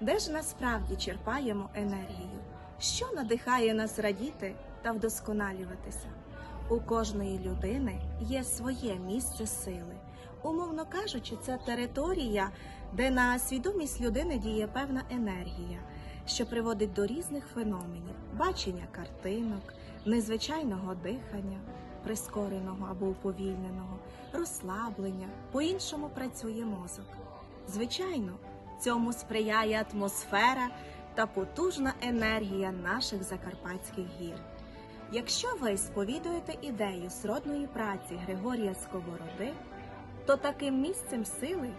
Де ж насправді черпаємо енергію? Що надихає нас радіти та вдосконалюватися? У кожної людини є своє місце сили. Умовно кажучи, це територія, де на свідомість людини діє певна енергія, що приводить до різних феноменів: бачення картинок, незвичайного дихання, прискореного або уповільненого, розслаблення, по-іншому працює мозок. Звичайно, цьому сприяє атмосфера та потужна енергія наших закарпатських гір. Якщо ви сповідуєте ідею сродної праці Григорія Сковороди, то таким місцем сили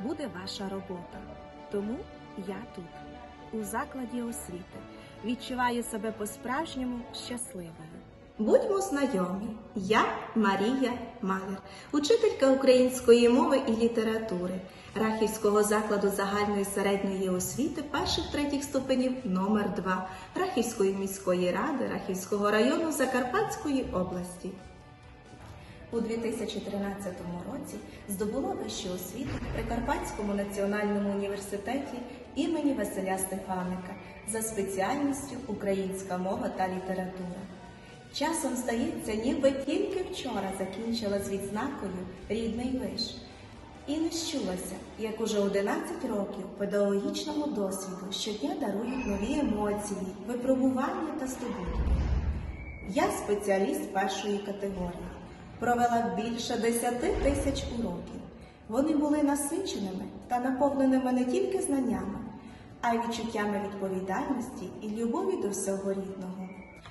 буде ваша робота. Тому я тут, у закладі освіти, відчуваю себе по-справжньому щасливою. Будьмо знайомі. Я Марія Маляр, учителька української мови і літератури Рахівського закладу загальної середньої освіти перших третіх ступенів номер 2 Рахівської міської ради Рахівського району Закарпатської області. У 2013 році здобула вищу освіту при Карпатському національному університеті імені Василя Стефаника за спеціальністю Українська мова та література. Часом здається, ніби тільки вчора закінчила з відзнакою рідний виш. І не щулася, як уже 11 років педагогічному досвіду щодня дарують нові емоції, випробування та здобутки. Я спеціаліст першої категорії. Провела більше 10 тисяч уроків. Вони були насиченими та наповненими не тільки знаннями, а й відчуттями відповідальності і любові до всього рідного.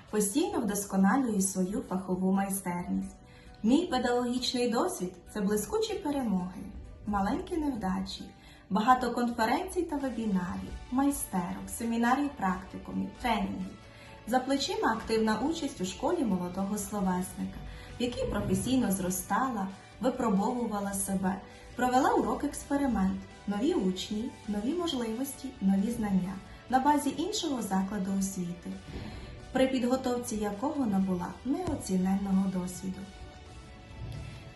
Постійно вдосконалюю свою фахову майстерність. Мій педагогічний досвід це блискучі перемоги, маленькі невдачі, багато конференцій та вебінарів, майстерок, семінарів, практикумів, тренінгів. За плечима активна участь у школі молодого словесника, в якій професійно зростала, випробовувала себе, провела урок експеримент, нові учні, нові можливості, нові знання на базі іншого закладу освіти, при підготовці якого набула неоціненного досвіду.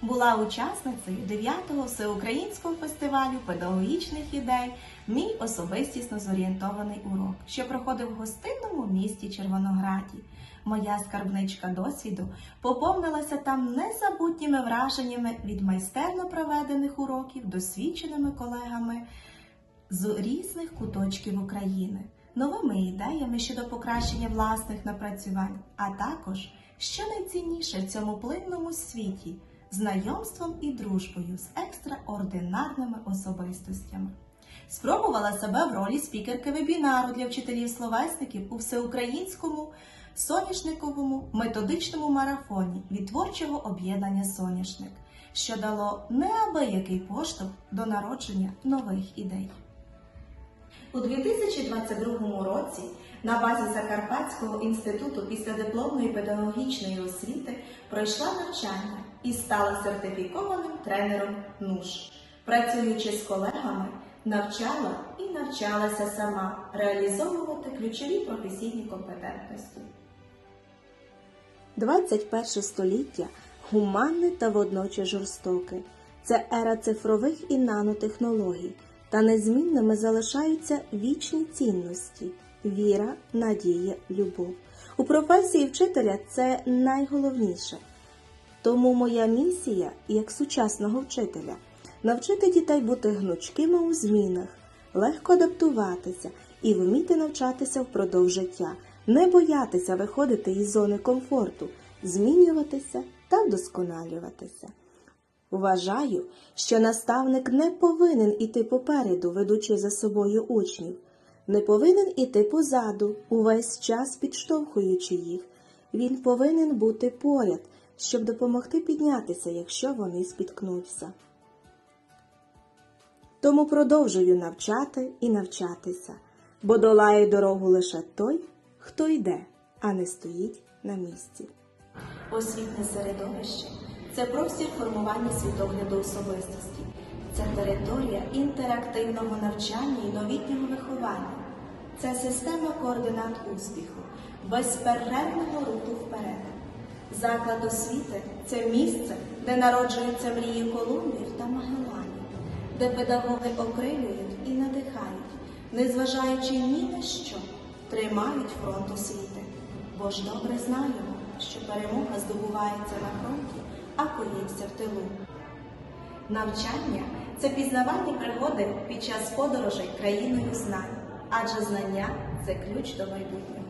Була учасницею 9-го всеукраїнського фестивалю педагогічних ідей Мій особистісно зорієнтований урок, що проходив в гостинному місті Червонограді. Моя скарбничка досвіду поповнилася там незабутніми враженнями від майстерно проведених уроків досвідченими колегами з різних куточків України, новими ідеями щодо покращення власних напрацювань, а також, що найцінніше в цьому плинному світі, знайомством і дружбою з екстраординарними особистостями. Спробувала себе в ролі спікерки вебінару для вчителів словесників у всеукраїнському соняшниковому методичному марафоні від творчого об'єднання Соняшник, що дало неабиякий поштовх до народження нових ідей. У 2022 році на базі Закарпатського інституту післядипломної педагогічної освіти пройшла навчання і стала сертифікованим тренером НУШ. Працюючи з колегами, навчала і навчалася сама реалізовувати ключові професійні компетентності. 21 століття гуманне та водночас жорстоке. Це ера цифрових і нанотехнологій, та незмінними залишаються вічні цінності віра, надія, любов. У професії вчителя це найголовніше. Тому моя місія, як сучасного вчителя, навчити дітей бути гнучкими у змінах, легко адаптуватися і вміти навчатися впродовж життя, не боятися виходити із зони комфорту, змінюватися та вдосконалюватися. Вважаю, що наставник не повинен іти попереду, ведучи за собою учнів, не повинен іти позаду, увесь час підштовхуючи їх. Він повинен бути поряд, щоб допомогти піднятися, якщо вони спіткнуться. Тому продовжую навчати і навчатися, бо долає дорогу лише той, хто йде, а не стоїть на місці. Освітне середовище це простір формування світогляду особистості, це територія інтерактивного навчання і новітнього виховання, це система координат успіху, безперервного руху вперед. Заклад освіти це місце, де народжуються мрії Колумбів та Магеланів, де педагоги окрилюють і надихають, незважаючи ні на що, тримають фронт освіти. Бо ж добре знаємо, що перемога здобувається на фронті, а коїться в тилу. Навчання це пізнавальні пригоди під час подорожей країною знань, адже знання це ключ до майбутнього.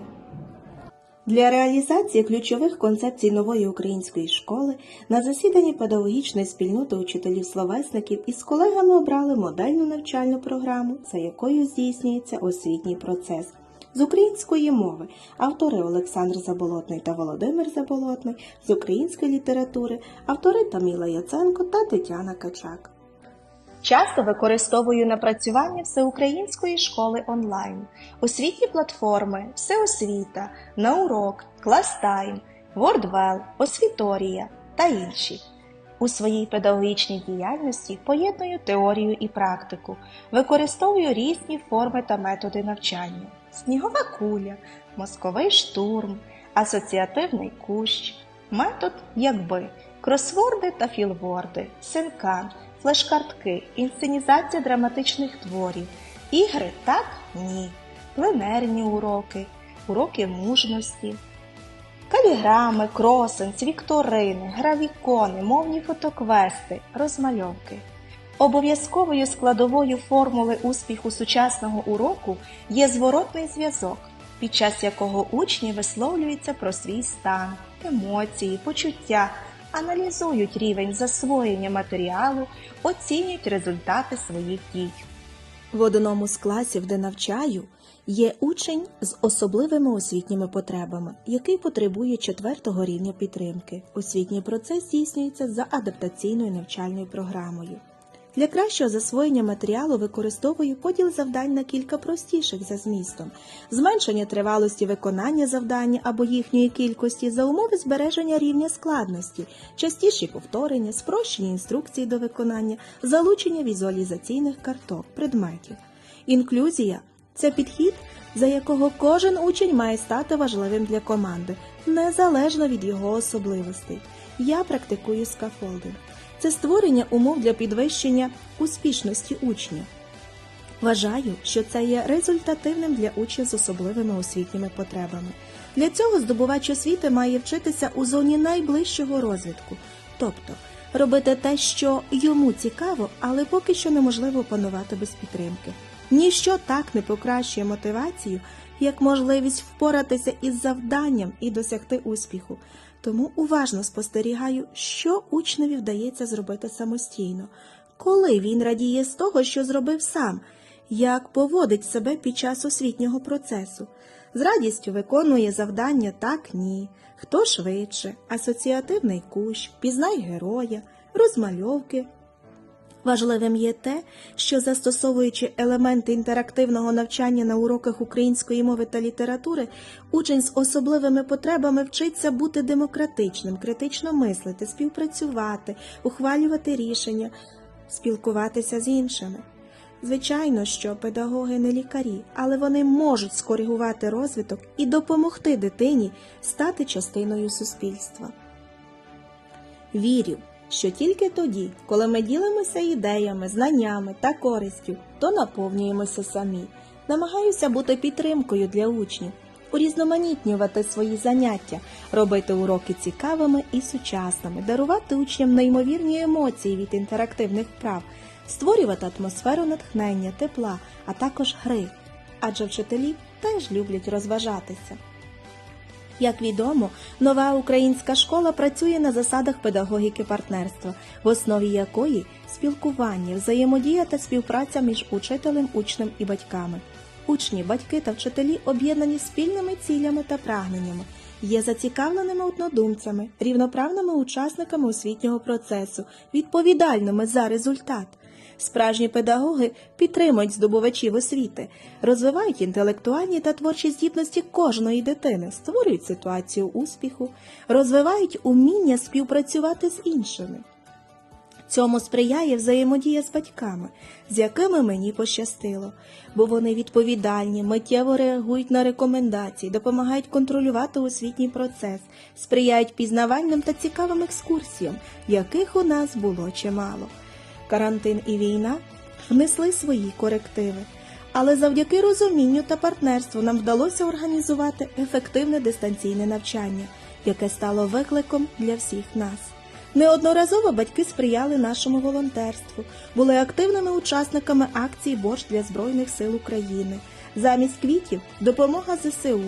Для реалізації ключових концепцій нової української школи на засіданні педагогічної спільноти учителів-словесників із колегами обрали модельну навчальну програму, за якою здійснюється освітній процес. З української мови автори Олександр Заболотний та Володимир Заболотний, з української літератури автори Таміла Яценко та Тетяна Качак. Часто використовую напрацювання всеукраїнської школи онлайн, освітні платформи, Всеосвіта, Наурок, Кластайм, Вордвел, Освіторія та інші. У своїй педагогічній діяльності поєдную теорію і практику, використовую різні форми та методи навчання: снігова куля, мозковий штурм, асоціативний кущ, метод якби, кросворди та філворди, синкан, флешкартки, інсценізація драматичних творів, ігри так ні, пленерні уроки, уроки мужності, каліграми, кросенс, вікторини, гравікони, мовні фотоквести, розмальовки. Обов'язковою складовою формули успіху сучасного уроку є зворотний зв'язок, під час якого учні висловлюються про свій стан, емоції, почуття, аналізують рівень засвоєння матеріалу, оцінюють результати своїх дій. В одному з класів, де навчаю, є учень з особливими освітніми потребами, який потребує четвертого рівня підтримки. Освітній процес здійснюється за адаптаційною навчальною програмою. Для кращого засвоєння матеріалу використовую поділ завдань на кілька простіших за змістом, зменшення тривалості виконання завдання або їхньої кількості за умови збереження рівня складності, частіші повторення, спрощені інструкції до виконання, залучення візуалізаційних карток, предметів. Інклюзія це підхід, за якого кожен учень має стати важливим для команди, незалежно від його особливостей. Я практикую скафолдинг. Це створення умов для підвищення успішності учня. Вважаю, що це є результативним для учнів з особливими освітніми потребами. Для цього здобувач освіти має вчитися у зоні найближчого розвитку, тобто робити те, що йому цікаво, але поки що неможливо опанувати без підтримки. Ніщо так не покращує мотивацію, як можливість впоратися із завданням і досягти успіху. Тому уважно спостерігаю, що учневі вдається зробити самостійно, коли він радіє з того, що зробив сам, як поводить себе під час освітнього процесу. З радістю виконує завдання так ні, хто швидше, асоціативний кущ, пізнай героя, розмальовки. Важливим є те, що застосовуючи елементи інтерактивного навчання на уроках української мови та літератури, учень з особливими потребами вчиться бути демократичним, критично мислити, співпрацювати, ухвалювати рішення, спілкуватися з іншими. Звичайно, що педагоги не лікарі, але вони можуть скоригувати розвиток і допомогти дитині стати частиною суспільства. Вірю, що тільки тоді, коли ми ділимося ідеями, знаннями та користю, то наповнюємося самі. Намагаюся бути підтримкою для учнів, урізноманітнювати свої заняття, робити уроки цікавими і сучасними, дарувати учням неймовірні емоції від інтерактивних вправ, створювати атмосферу натхнення, тепла, а також гри. Адже вчителі теж люблять розважатися. Як відомо, нова українська школа працює на засадах педагогіки партнерства, в основі якої спілкування, взаємодія та співпраця між учителем, учнем і батьками. Учні, батьки та вчителі об'єднані спільними цілями та прагненнями, є зацікавленими однодумцями, рівноправними учасниками освітнього процесу, відповідальними за результат. Справжні педагоги підтримують здобувачів освіти, розвивають інтелектуальні та творчі здібності кожної дитини, створюють ситуацію успіху, розвивають уміння співпрацювати з іншими. Цьому сприяє взаємодія з батьками, з якими мені пощастило, бо вони відповідальні, миттєво реагують на рекомендації, допомагають контролювати освітній процес, сприяють пізнавальним та цікавим екскурсіям, яких у нас було чимало. Карантин і війна внесли свої корективи, Але завдяки розумінню та партнерству нам вдалося організувати ефективне дистанційне навчання, яке стало викликом для всіх нас. Неодноразово батьки сприяли нашому волонтерству, були активними учасниками акції Борщ для Збройних сил України. Замість квітів допомога ЗСУ.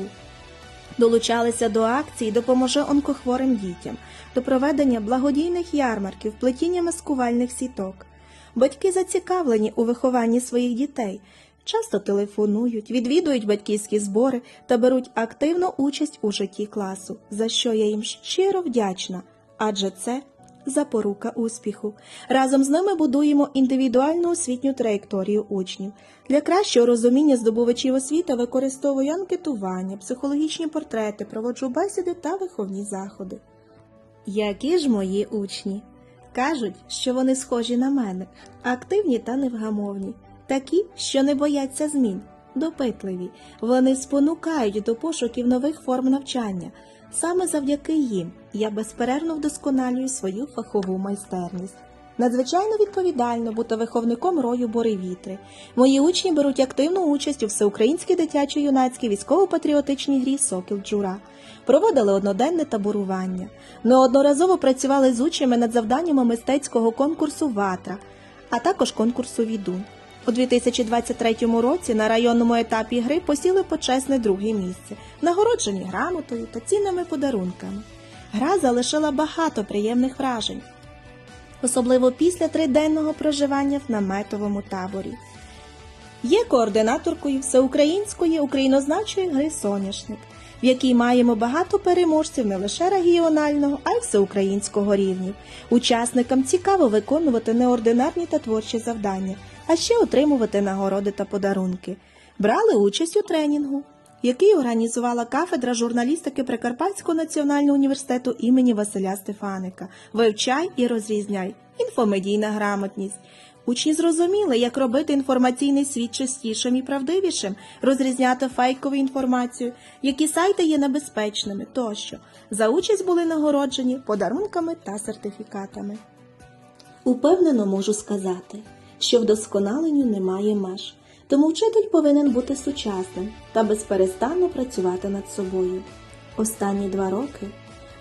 Долучалися до акції Допоможе онкохворим дітям, до проведення благодійних ярмарків, плетіння маскувальних сіток. Батьки зацікавлені у вихованні своїх дітей, часто телефонують, відвідують батьківські збори та беруть активну участь у житті класу, за що я їм щиро вдячна, адже це запорука успіху. Разом з ними будуємо індивідуальну освітню траєкторію учнів. Для кращого розуміння здобувачів освіти використовую анкетування, психологічні портрети, проводжу бесіди та виховні заходи. Які ж мої учні? Кажуть, що вони схожі на мене, активні та невгамовні, такі, що не бояться змін, допитливі. Вони спонукають до пошуків нових форм навчання. Саме завдяки їм я безперервно вдосконалюю свою фахову майстерність. Надзвичайно відповідально бути виховником рою Боревітри. Мої учні беруть активну участь у всеукраїнській дитячо-юнацькій військово-патріотичній грі Сокіл Джура. Проводили одноденне таборування. Неодноразово працювали з учнями над завданнями мистецького конкурсу Ватра, а також конкурсу Відун. У 2023 році на районному етапі гри посіли почесне друге місце, нагороджені грамотою та цінними подарунками. Гра залишила багато приємних вражень, особливо після триденного проживання в наметовому таборі. Є координаторкою всеукраїнської українознавчої гри Соняшник, в якій маємо багато переможців не лише регіонального, а й всеукраїнського рівнів. Учасникам цікаво виконувати неординарні та творчі завдання, а ще отримувати нагороди та подарунки. Брали участь у тренінгу, який організувала кафедра журналістики Прикарпатського національного університету імені Василя Стефаника. Вивчай і розрізняй. Інфомедійна грамотність. Учні зрозуміли, як робити інформаційний світ чистішим і правдивішим, розрізняти фейкову інформацію, які сайти є небезпечними тощо. За участь були нагороджені подарунками та сертифікатами. Упевнено можу сказати, що вдосконаленню немає меж, тому вчитель повинен бути сучасним та безперестанно працювати над собою. Останні два роки,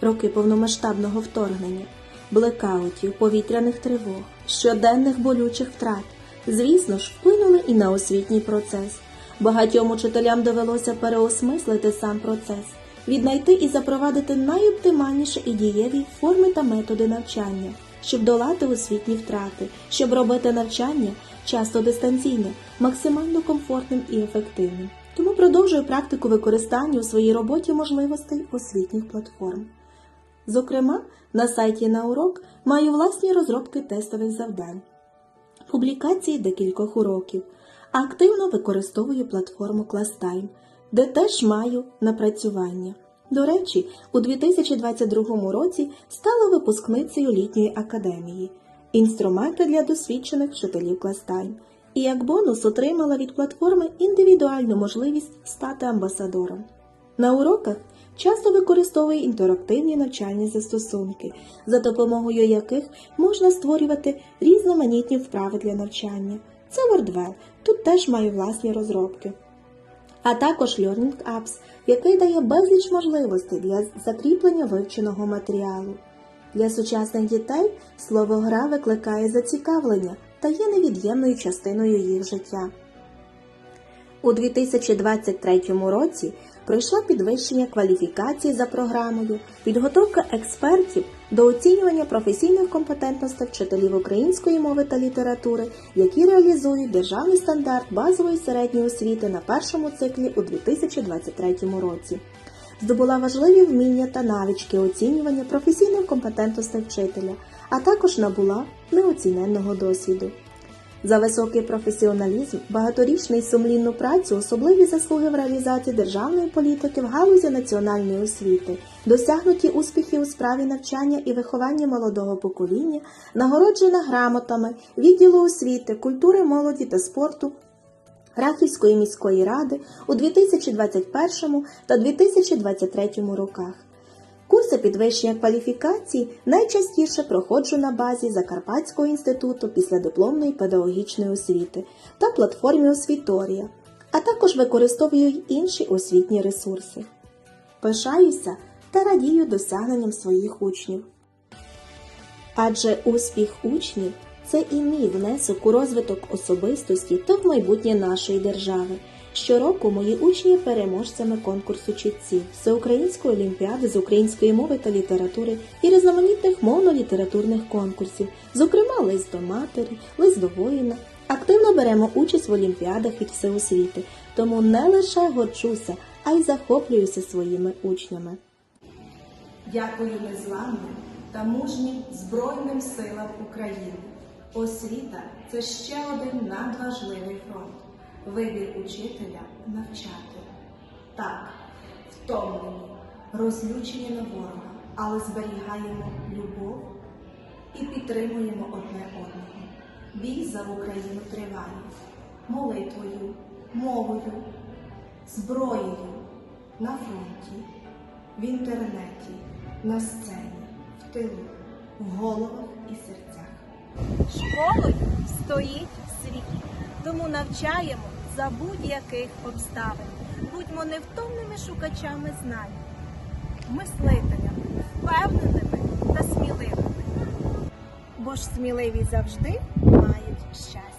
роки повномасштабного вторгнення, блекаутів, повітряних тривог, щоденних болючих втрат, звісно ж, вплинули і на освітній процес. Багатьом учителям довелося переосмислити сам процес, віднайти і запровадити найоптимальніші і дієві форми та методи навчання, щоб долати освітні втрати, щоб робити навчання часто дистанційне, максимально комфортним і ефективним. Тому продовжую практику використання у своїй роботі можливостей освітніх платформ. Зокрема, на сайті на урок маю власні розробки тестових завдань, публікації декількох уроків, активно використовую платформу ClassTime, де теж маю напрацювання. До речі, у 2022 році стала випускницею літньої академії, інструменти для досвідчених вчителів ClassTime. І як бонус отримала від платформи індивідуальну можливість стати амбасадором. На уроках часто використовує інтерактивні навчальні застосунки, за допомогою яких можна створювати різноманітні вправи для навчання. Це WordWell, тут теж маю власні розробки. А також Learning Apps, який дає безліч можливостей для закріплення вивченого матеріалу. Для сучасних дітей слово гра викликає зацікавлення та є невід'ємною частиною їх життя. У 2023 році пройшла підвищення кваліфікації за програмою, підготовка експертів до оцінювання професійних компетентностей вчителів української мови та літератури, які реалізують державний стандарт базової середньої освіти на першому циклі у 2023 році. Здобула важливі вміння та навички оцінювання професійних компетентностей вчителя, а також набула неоціненного досвіду. За високий професіоналізм, багаторічну і сумлінну працю, особливі заслуги в реалізації державної політики в галузі національної освіти, досягнуті успіхи у справі навчання і виховання молодого покоління, нагороджена грамотами відділу освіти, культури, молоді та спорту. Рахівської міської ради у 2021 та 2023 роках. Курси підвищення кваліфікації найчастіше проходжу на базі Закарпатського інституту післядипломної педагогічної освіти та платформі Освіторія, а також використовую інші освітні ресурси. Пишаюся та радію досягненням своїх учнів. Адже успіх учнів це і мій внесок у розвиток особистості та в майбутнє нашої держави. Щороку мої учні переможцями конкурсу чітців, всеукраїнської олімпіади з української мови та літератури і різноманітних мовно-літературних конкурсів, зокрема лист до матері, лист до воїна. Активно беремо участь в олімпіадах від всеосвіти, тому не лише горчуся, а й захоплююся своїми учнями. Дякую незламним та мужнім Збройним силам України. Освіта це ще один надважливий фронт. Вибір учителя навчати. Так, втомлені, розлючені на ворога, але зберігаємо любов і підтримуємо одне одного. Бій за Україну триває молитвою, мовою, зброєю на фронті, в інтернеті, на сцені, в тилу, в головах і серцях. Школою стоїть світ, тому навчаємо за будь-яких обставин. Будьмо невтомними шукачами знань, мислителями, впевненими та сміливими. Бо ж сміливі завжди мають щастя.